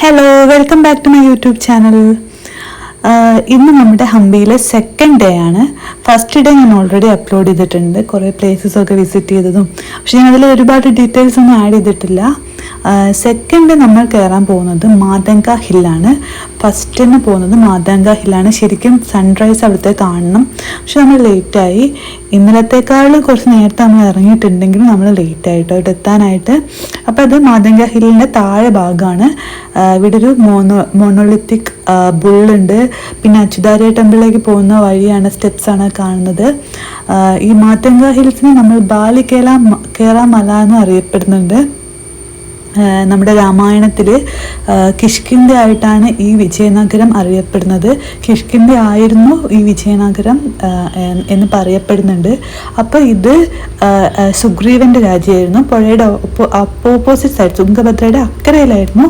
Hello welcome back to my YouTube channel ഇന്ന് നമ്മുടെ ഹംപിയിലെ സെക്കൻഡ് ഡേ ആണ്. ഫസ്റ്റ് ഡേ ഞാൻ ഓൾറെഡി അപ്ലോഡ് ചെയ്തിട്ടുണ്ട്. കുറേ പ്ലേസസ് ഒക്കെ വിസിറ്റ് ചെയ്തതും. പക്ഷെ ഞാൻ അതിൽ ഒരുപാട് ഡീറ്റെയിൽസ് ഒന്നും ആഡ് ചെയ്തിട്ടില്ല. സെക്കൻഡ് നമ്മൾ കയറാൻ പോകുന്നത് മാതങ്ക ഹില്ലാണ്. ഫസ്റ്റിന് പോകുന്നത് മാതങ്ക ഹില്ലാണ്. ശരിക്കും സൺറൈസ് അവിടുത്തെ കാണണം. പക്ഷെ നമ്മൾ ലേറ്റായി ഇന്നലത്തേക്കാളും കുറച്ച് നേരത്തെ നമ്മൾ ഇറങ്ങിയിട്ടുണ്ടെങ്കിലും നമ്മൾ ലേറ്റ് ആയിട്ടോ ഇവിടെ എത്താനായിട്ട് അപ്പോൾ അത് മാതങ്ക ഹില്ലിന്റെ താഴെ ഭാഗമാണ്. ഇവിടെ ഒരു മോണോ മോണോളിത്തിക് ബുള്ളുണ്ട് പിന്നെ അച്യുതാര്യ ടെമ്പിളിലേക്ക് പോകുന്ന വഴിയാണ് സ്റ്റെപ്സ് ആണ് കാണുന്നത്. ഈ മാതങ്ക ഹിൽസിനെ നമ്മൾ ബാലി കേല കേര മല എന്ന് അറിയപ്പെടുന്നുണ്ട്. നമ്മുടെ രാമായണത്തിൽ കിഷ്കിന്റെ ആയിട്ടാണ് ഈ വിജയനഗരം അറിയപ്പെടുന്നത്. കിഷ്കിന്റെ ആയിരുന്നു ഈ വിജയനഗരം എന്ന് പറയപ്പെടുന്നുണ്ട്. അപ്പോൾ ഇത് സുഗ്രീവന്റെ രാജ്യമായിരുന്നു. പുഴയുടെ ഓപ്പോസിറ്റ് സൈഡ് തുങ്കഭദ്രയുടെ അക്കരയിലായിരുന്നു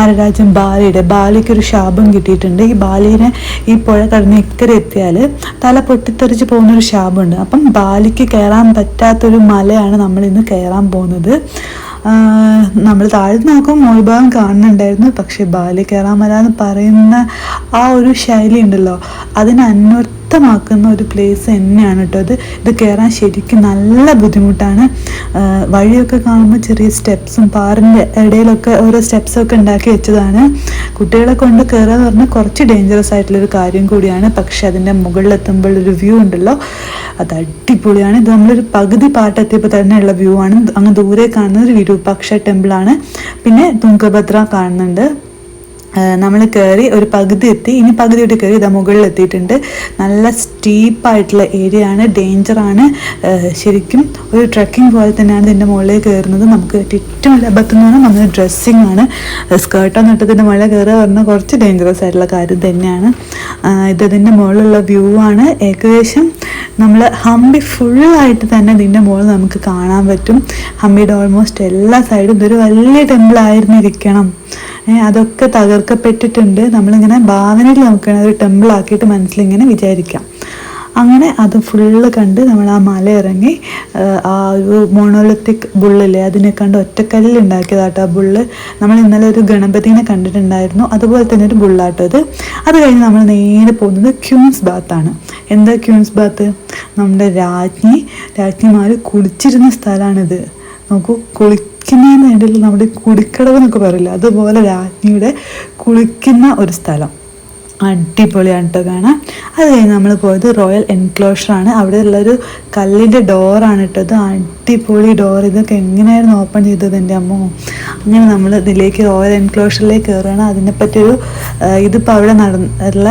ആരരാജൻ രാജ്യം ബാലിയുടെ. ബാലിക്ക് ഒരു ശാപം കിട്ടിയിട്ടുണ്ട്. ഈ ബാലിനെ ഈ പുഴ കടന്ന് ഇക്കരെ എത്തിയാൽ തല പൊട്ടിത്തെറിച്ച് പോകുന്നൊരു ശാപമുണ്ട്. അപ്പം ബാലിക്ക് കയറാൻ പറ്റാത്തൊരു മലയാണ് നമ്മൾ ഇന്ന് കയറാൻ പോകുന്നത്. നമ്മൾ താഴ്ന്നു നോക്കും മോൾഭാഗം കാണുന്നുണ്ടായിരുന്നു. പക്ഷേ ബാലി കയറാമല എന്ന് പറയുന്ന ആ ഒരു ശൈലി ഉണ്ടല്ലോ അതിന് അതിനെ അന്വർത്ഥമാക്കുന്ന ഒരു പ്ലേസ് തന്നെയാണ് കേട്ടോ ഇത് ഇത് കയറാൻ ശരിക്കും നല്ല ബുദ്ധിമുട്ടാണ്. വഴിയൊക്കെ കാണുമ്പോൾ ചെറിയ സ്റ്റെപ്സും പാറിന്റെ ഇടയിലൊക്കെ ഓരോ സ്റ്റെപ്സൊക്കെ ഉണ്ടാക്കി വെച്ചതാണ്. കുട്ടികളെ കൊണ്ട് കയറുക എന്ന് പറഞ്ഞാൽ കുറച്ച് ഡേഞ്ചറസ് ആയിട്ടുള്ളൊരു കാര്യം കൂടിയാണ്. പക്ഷെ അതിന്റെ മുകളിലെത്തുമ്പോൾ ഒരു വ്യൂ ഉണ്ടല്ലോ. അത് അടിപൊളിയാണ്. ഇത് നമ്മളൊരു പകുതി പാട്ടെത്തിയപ്പോൾ തന്നെയുള്ള വ്യൂ ആണ്. അങ്ങ് ദൂരെ കാണുന്ന ഒരു വിരൂപാക്ഷ ടെമ്പിളാണ് പിന്നെ തുങ്കഭദ്ര കാണുന്നുണ്ട്. നമ്മൾ കയറി ഒരു പകുതി എത്തി. ഇനി പകുതിയോട്ട് കയറി ഇതാ മുകളിൽ എത്തിയിട്ടുണ്ട് നല്ല സ്റ്റീപ്പായിട്ടുള്ള ഏരിയ ആണ്. ഡേഞ്ചറാണ് ശരിക്കും ഒരു ട്രക്കിംഗ് പോലെ തന്നെയാണ് ഇതിന്റെ മുകളിൽ കയറുന്നത്. നമുക്ക് ഏറ്റവും എന്ന് പറഞ്ഞാൽ ഡ്രസ്സിങ് ആണ്. സ്കേർട്ടൊന്നും ഇട്ടതിന്റെ മുകളിൽ കയറുക പറഞ്ഞാൽ കുറച്ച് ഡേഞ്ചറസ് ആയിട്ടുള്ള കാര്യം തന്നെയാണ്. ഇതതിന്റെ മുകളിലുള്ള വ്യൂ ആണ്. ഏകദേശം നമ്മൾ ഹംപി ഫുള്ളായിട്ട് തന്നെ ഇതിന്റെ മുകളിൽ നമുക്ക് കാണാൻ പറ്റും. ഹംപിയുടെ ഓൾമോസ്റ്റ് എല്ലാ സൈഡും ഇതൊരു വലിയ ടെമ്പിൾ ആയിരുന്നിരിക്കണം. അതൊക്കെ തകർക്കപ്പെട്ടിട്ടുണ്ട്. നമ്മളിങ്ങനെ ഭാവനയിൽ നമുക്ക് ഒരു ടെമ്പിൾ ആക്കിയിട്ട് മനസ്സിലിങ്ങനെ വിചാരിക്കാം. അങ്ങനെ അത് ഫുള്ള് കണ്ട് നമ്മൾ ആ മല ഇറങ്ങി ആ, ഒരു മോണോലിത്തിക് ബുള്ളില്ലേ അതിനെ കണ്ട് ഒറ്റക്കല്ലിൽ ഉണ്ടാക്കിയതാട്ടോ ആ ബുള്ള് നമ്മൾ ഇന്നലെ ഒരു ഗണപതിനെ കണ്ടിട്ടുണ്ടായിരുന്നു. അതുപോലെ തന്നെ ഒരു ബുള്ളാട്ടോ അത്. അത് കഴിഞ്ഞ് നമ്മൾ നേരെ പോകുന്നത് ക്യൂൻസ് ബാത്താണ് എന്താ ക്യൂൻസ് ബാത്ത് നമ്മുടെ രാജ്ഞി രാജ്ഞിമാർ കുളിച്ചിരുന്ന സ്ഥലമാണിത്. നോക്കൂ കുളിക്കുന്നതിനിടയിൽ നമ്മുടെ കുടിക്കടവ് എന്നൊക്കെ പറയില്ല അതുപോലെ രാജ്ഞിയുടെ കുളിക്കുന്ന ഒരു സ്ഥലം. അടിപൊളിയാണ് കേട്ടോ കാണാൻ. അത് കഴിഞ്ഞ് നമ്മൾ പോയത് റോയൽ എൻക്ലോഷറാണ് അവിടെ ഉള്ളൊരു കല്ലിന്റെ ഡോറാണ് ഇട്ടത്. അടിപൊളി ഡോർ ഇതൊക്കെ എങ്ങനെയായിരുന്നു ഓപ്പൺ ചെയ്തത് എന്റെ അമ്മോ? അങ്ങനെ നമ്മൾ ഇതിലേക്ക് റോയൽ എൻക്ലോഷറിലേക്ക് കയറുകയാണ്. അതിനെപ്പറ്റിയൊരു ഇതിപ്പോൾ അവിടെ നടന്നുള്ള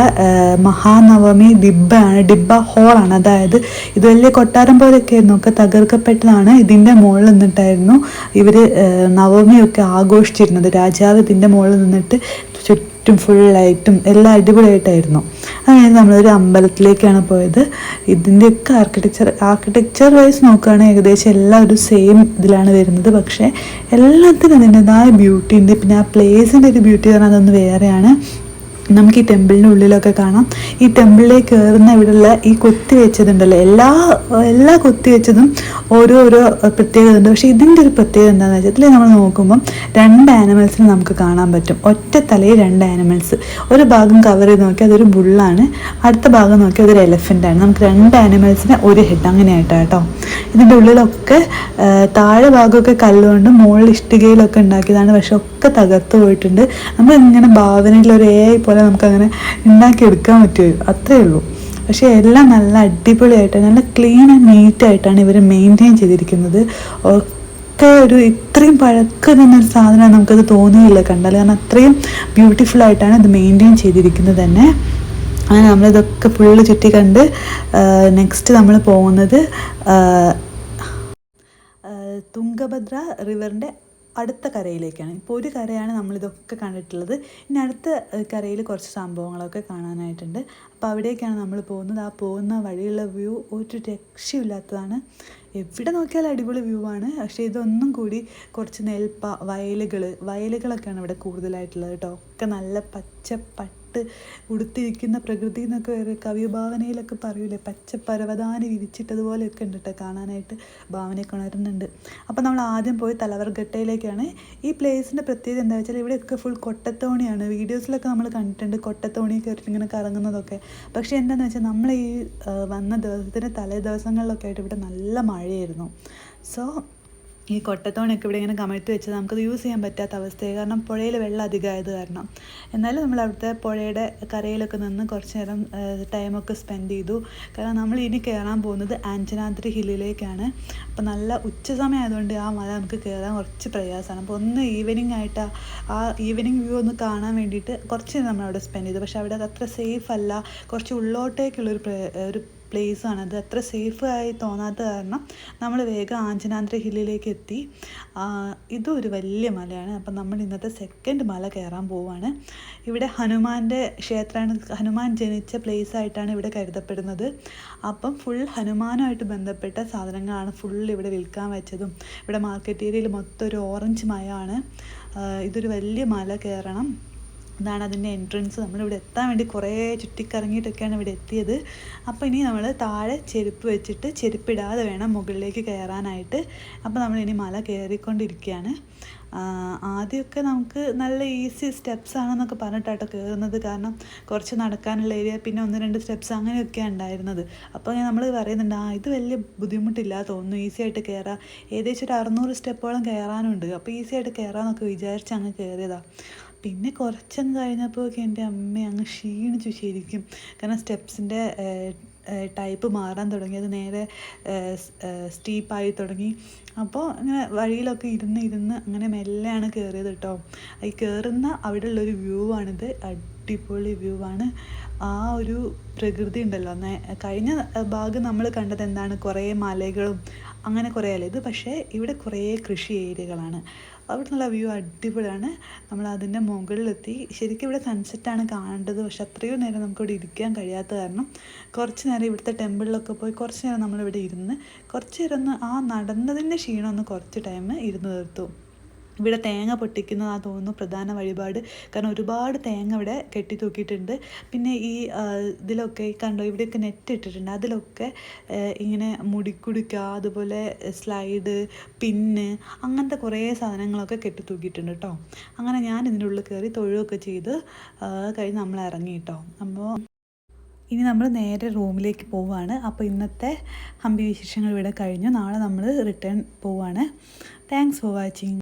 മഹാനവമി ഡിബാണ് ഡിബ്ബ ഹോളാണ്. അതായത് ഇത് വലിയ കൊട്ടാരം പോലെയൊക്കെ ആയിരുന്നു. ഒക്കെ തകർക്കപ്പെട്ടതാണ് ഇതിന്റെ മുകളിൽ നിന്നിട്ടായിരുന്നു ഇവർ നവമിയൊക്കെ ആഘോഷിച്ചിരുന്നത്. രാജാവ് ഇതിന്റെ മുകളിൽ നിന്നിട്ട് ചുറ്റും ഫുൾ ലൈറ്റും എല്ലാം അടിപൊളിയായിട്ടായിരുന്നു. അങ്ങനെ നമ്മളൊരു അമ്പലത്തിലേക്കാണ് പോയത്. ഇതിന്റെയൊക്കെ ആർക്കിടെക്ചർ ആർക്കിടെക്ചർ വൈസ് നോക്കുകയാണെങ്കിൽ ഏകദേശം എല്ലാം ഒരു സെയിം ഇതിലാണ് വരുന്നത്. പക്ഷേ എല്ലാത്തിനും അതിന്റെതായ ബ്യൂട്ടി ഉണ്ട്. പിന്നെ ആ പ്ലേസിന്റെ ഒരു ബ്യൂട്ടി പറഞ്ഞാൽ അതൊന്ന് വേറെയാണ്. നമുക്ക് ഈ ടെമ്പിളിന്റെ ഉള്ളിലൊക്കെ കാണാം. ഈ ടെമ്പിളിലേക്ക് കയറുന്ന ഇവിടെയുള്ള ഈ കൊത്തി വെച്ചതുണ്ടല്ലോ. എല്ലാ എല്ലാ കൊത്തി വെച്ചതും ഓരോ ഓരോ പ്രത്യേകത ഉണ്ട് പക്ഷേ ഇതിന്റെ ഒരു പ്രത്യേകത എന്താണെന്ന് വെച്ചാൽ ഇതിൽ നമ്മൾ നോക്കുമ്പം രണ്ട് ആനിമൽസിനെ നമുക്ക് കാണാൻ പറ്റും. ഒറ്റ തലയിൽ രണ്ട് ആനിമൽസ് ഒരു ഭാഗം കവർ ചെയ്ത് നോക്കിയാൽ അതൊരു ബുള്ളാണ് അടുത്ത ഭാഗം നോക്കിയാൽ അതൊരു എലഫന്റാണ് നമുക്ക് രണ്ട് ആനിമൽസിന് ഒരു ഹെഡ് അങ്ങനെയായിട്ടാണ് കേട്ടോ. ഇതിന്റെ ഉള്ളിലൊക്കെ താഴെ ഭാഗമൊക്കെ കല്ലുകൊണ്ട് മുകളിൽ ഇഷ്ടികയിലൊക്കെ ഉണ്ടാക്കിയതാണ്. പക്ഷെ ഒക്കെ തകർത്ത് പോയിട്ടുണ്ട്. നമ്മൾ ഇങ്ങനെ ഒരു എ പോലെ നമുക്കങ്ങനെ ഉണ്ടാക്കിയെടുക്കാൻ പറ്റുമോ അത്രേ ഉള്ളൂ. പക്ഷേ എല്ലാം നല്ല അടിപൊളിയായിട്ട് നല്ല ക്ലീൻ ആൻഡ് നീറ്റ് ആയിട്ടാണ് ഇവർ മെയിന്റെയിൻ ചെയ്തിരിക്കുന്നത്. ഒക്കെ ഒരു ഇത്രയും പഴക്കം തന്നൊരു സാധനം നമുക്കത് തോന്നിയില്ല കണ്ടാൽ കാരണം അത്രയും ബ്യൂട്ടിഫുൾ ആയിട്ടാണ് ഇത് മെയിന്റെയിൻ ചെയ്തിരിക്കുന്നത് തന്നെ. അങ്ങനെ നമ്മളിതൊക്കെ ഫുള്ള് ചുറ്റി കണ്ട് നെക്സ്റ്റ് നമ്മൾ പോകുന്നത് തുംഗഭദ്ര റിവറിന്റെ അടുത്ത കരയിലേക്കാണ്. ഇപ്പോൾ ഒരു കരയാണ് നമ്മളിതൊക്കെ കണ്ടിട്ടുള്ളത്. ഇനി അടുത്ത കരയിൽ കുറച്ച് സംഭവങ്ങളൊക്കെ കാണാനായിട്ടുണ്ട്. അപ്പോൾ അവിടേക്കാണ് നമ്മൾ പോകുന്നത്. ആ പോകുന്ന വഴിയുള്ള വ്യൂ ഒരു രക്ഷയില്ലാത്തതാണ്. എവിടെ നോക്കിയാലും അടിപൊളി വ്യൂ ആണ്. പക്ഷേ ഇതൊന്നും കൂടി കുറച്ച് നെൽപ്പ വയലുകൾ വയലുകളൊക്കെയാണ് ഇവിടെ കൂടുതലായിട്ടുള്ളത് കേട്ടോ. ഒക്കെ നല്ല പച്ച പട്ട ഉടുത്തിരിക്കുന്ന പ്രകൃതി എന്നൊക്കെ ഒരു കവിഭാവനയിലൊക്കെ പറയൂലേ? പച്ച പരവതാനി വിരിച്ചിട്ടതുപോലെയൊക്കെ ഉണ്ട് കേട്ടോ കാണാനായിട്ട് ഭാവനയൊക്കെ ഉണരുന്നുണ്ട് അപ്പോൾ നമ്മൾ ആദ്യം പോയി തലവർഗട്ടയിലേക്കാണ്. ഈ പ്ലേസിന്റെ പ്രത്യേകത എന്താ വെച്ചാൽ ഇവിടെയൊക്കെ ഫുൾ കൊട്ടത്തോണിയാണ്. വീഡിയോസിലൊക്കെ നമ്മൾ കണ്ടിട്ടുണ്ട് കൊട്ടത്തോണി കയറിയിട്ട് ഇങ്ങനെ കറങ്ങുന്നതൊക്കെ. പക്ഷേ എന്താണെന്ന് വെച്ചാൽ നമ്മൾ ഈ വന്ന ദിവസത്തിന്റെ തലേ ദിവസങ്ങളിലൊക്കെ ആയിട്ട് ഇവിടെ നല്ല മഴയായിരുന്നു. സോ ഈ കൊട്ടത്തോണൊക്കെ ഇവിടെ ഇങ്ങനെ കമഴ്ത്തി വെച്ചാൽ നമുക്കത് യൂസ് ചെയ്യാൻ പറ്റാത്ത അവസ്ഥയായി. കാരണം പുഴയിൽ വെള്ളം അധികമായത് കാരണം. എന്നാലും നമ്മൾ അവിടുത്തെ പുഴയുടെ കരയിലൊക്കെ നിന്ന് കുറച്ച് നേരം ടൈമൊക്കെ സ്പെൻഡ് ചെയ്തു. കാരണം നമ്മൾ ഇനി കയറാൻ പോകുന്നത് ആഞ്ചനാദ്രി ഹില്ലിലേക്കാണ് അപ്പോൾ നല്ല ഉച്ച സമയം ആയതുകൊണ്ട് ആ മല നമുക്ക് കയറാൻ കുറച്ച് പ്രയാസമാണ്. അപ്പോൾ ഒന്ന് ഈവനിങ് ആയിട്ട് ആ- ഈവനിങ് വ്യൂ ഒന്ന് കാണാൻ വേണ്ടിയിട്ട് കുറച്ച് നേരം നമ്മൾ അവിടെ സ്പെൻഡ് ചെയ്തു. പക്ഷേ അവിടെ അത് അത്ര സേഫ് അല്ല. കുറച്ച് ഉള്ളോട്ടേക്കുള്ളൊരു ഒരു പ്ലേസ് ആണ്. അത് അത്ര സേഫ് ആയി തോന്നാത്ത കാരണം നമ്മൾ വേഗം ആഞ്ചനാദ്രി ഹില്ലിലേക്ക് എത്തി. ഇതും ഒരു വലിയ മലയാണ്. അപ്പം നമ്മൾ ഇന്നത്തെ സെക്കൻഡ് മല കയറാൻ പോവുകയാണ് ഇവിടെ ഹനുമാന്റെ ക്ഷേത്രമാണ് ഹനുമാൻ ജനിച്ച പ്ലേസ് ആയിട്ടാണ് ഇവിടെ കരുതപ്പെടുന്നത്. അപ്പം ഫുൾ ഹനുമാനുമായിട്ട് ബന്ധപ്പെട്ട സാധനങ്ങളാണ് ഫുൾ ഇവിടെ വിൽക്കാൻ വെച്ചതും. ഇവിടെ മാർക്കറ്റ് ഏരിയയിൽ മൊത്തം ഒരു ഓറഞ്ച് മയമാണ് ഇതൊരു വലിയ മല കയറണം. ഇതാണ് അതിന്റെ എൻട്രൻസ് നമ്മളിവിടെ എത്താൻ വേണ്ടി കുറേ ചുറ്റിക്കറങ്ങിയിട്ടൊക്കെയാണ് ഇവിടെ എത്തിയത്. അപ്പോൾ ഇനി നമ്മൾ താഴെ ചെരുപ്പ് വെച്ചിട്ട് ചെരുപ്പിടാതെ വേണം മുകളിലേക്ക് കയറാനായിട്ട്. അപ്പോൾ നമ്മൾ ഇനി മല കയറിക്കൊണ്ടിരിക്കുകയാണ്. ആദ്യമൊക്കെ നമുക്ക് നല്ല ഈസി സ്റ്റെപ്സ് ആണെന്നൊക്കെ പറഞ്ഞിട്ടാട്ടോ കയറുന്നത്. കാരണം കുറച്ച് നടക്കാനുള്ള ഏരിയ പിന്നെ ഒന്ന് രണ്ട് സ്റ്റെപ്സ് അങ്ങനെയൊക്കെയാണ് ഉണ്ടായിരുന്നത്. അപ്പോൾ ഞാൻ നമ്മൾ പറയുന്നുണ്ട് ആ ഇത് വലിയ ബുദ്ധിമുട്ടില്ല തോന്നുന്നു ഈസി ആയിട്ട് കയറാം. ഏകദേശം ഒരു അറുന്നൂറ് സ്റ്റെപ്പോളം കയറാനുണ്ട്. അപ്പോൾ ഈസി ആയിട്ട് കയറാമെന്നൊക്കെ വിചാരിച്ച് അങ്ങ് കയറിയതാണ് പിന്നെ കുറച്ചങ്ങ് കഴിഞ്ഞപ്പോഴൊക്കെ എന്റെ അമ്മ അങ്ങ് ക്ഷീണിച്ചു ശരിക്കും. കാരണം സ്റ്റെപ്സിന്റെ ടൈപ്പ് മാറാൻ തുടങ്ങി. അത് നേരെ സ്റ്റീപ്പായി തുടങ്ങി. അപ്പോൾ അങ്ങനെ വഴിയിലൊക്കെ ഇരുന്ന് ഇരുന്ന് അങ്ങനെ മെല്ലെയാണ് കയറിയത് കേട്ടോ. ഈ കയറുന്ന അവിടെയുള്ളൊരു വ്യൂ ആണിത് അടിപൊളി വ്യൂ ആണ് ആ ഒരു പ്രകൃതി ഉണ്ടല്ലോ. കഴിഞ്ഞ ഭാഗം നമ്മൾ കണ്ടത് എന്താണ്? കുറേ മലകളും അങ്ങനെ കുറേ അല്ല? ഇത് പക്ഷേ ഇവിടെ കുറേ കൃഷി ഏരിയകളാണ്. അവിടെ നല്ല വ്യൂ അടിപൊളിയാണ്. നമ്മൾ അതിന്റെ മുകളിലെത്തി. ശരിക്കും ഇവിടെ സൺസെറ്റാണ് കാണേണ്ടത്. പക്ഷെ അത്രയും നേരം നമുക്കിവിടെ ഇരിക്കാൻ കഴിയാത്ത കാരണം കുറച്ച് നേരം ഇവിടുത്തെ ടെമ്പിളിലൊക്കെ പോയി കുറച്ച് നേരം നമ്മളിവിടെ ഇരുന്ന് കുറച്ച് നേരം ഒന്ന് ആ നടന്നതിന്റെ ക്ഷീണം ഒന്ന് കുറച്ച് ടൈം ഇരുന്ന് തീർത്തു. ഇവിടെ തേങ്ങ പൊട്ടിക്കുന്നതാ തോന്നുന്നു പ്രധാന വഴിപാട്. കാരണം ഒരുപാട് തേങ്ങ ഇവിടെ കെട്ടി തൂക്കിയിട്ടുണ്ട്. പിന്നെ ഈ ഇതിലൊക്കെ കണ്ടോ ഇവിടെയൊക്കെ നെറ്റ് ഇട്ടിട്ടുണ്ട്. അതിലൊക്കെ ഇങ്ങനെ മുടിക്കുടിക്ക അതുപോലെ സ്ലൈഡ് പിന്ന് അങ്ങനത്തെ കുറേ സാധനങ്ങളൊക്കെ കെട്ടി തൂക്കിയിട്ടുണ്ട് കേട്ടോ അങ്ങനെ ഞാൻ ഇതിന്റെ ഉള്ളിൽ കയറി തൊഴുകയൊക്കെ ചെയ്ത് കഴിഞ്ഞ് നമ്മൾ ഇറങ്ങി കേട്ടോ അപ്പോൾ ഇനി നമ്മൾ നേരെ റൂമിലേക്ക് പോവുകയാണ് അപ്പോൾ ഇന്നത്തെ ഹംപി വിശേഷങ്ങൾ ഇവിടെ കഴിഞ്ഞു. നാളെ നമ്മൾ റിട്ടേൺ പോവുകയാണ് താങ്ക്സ് ഫോർ വാച്ചിങ്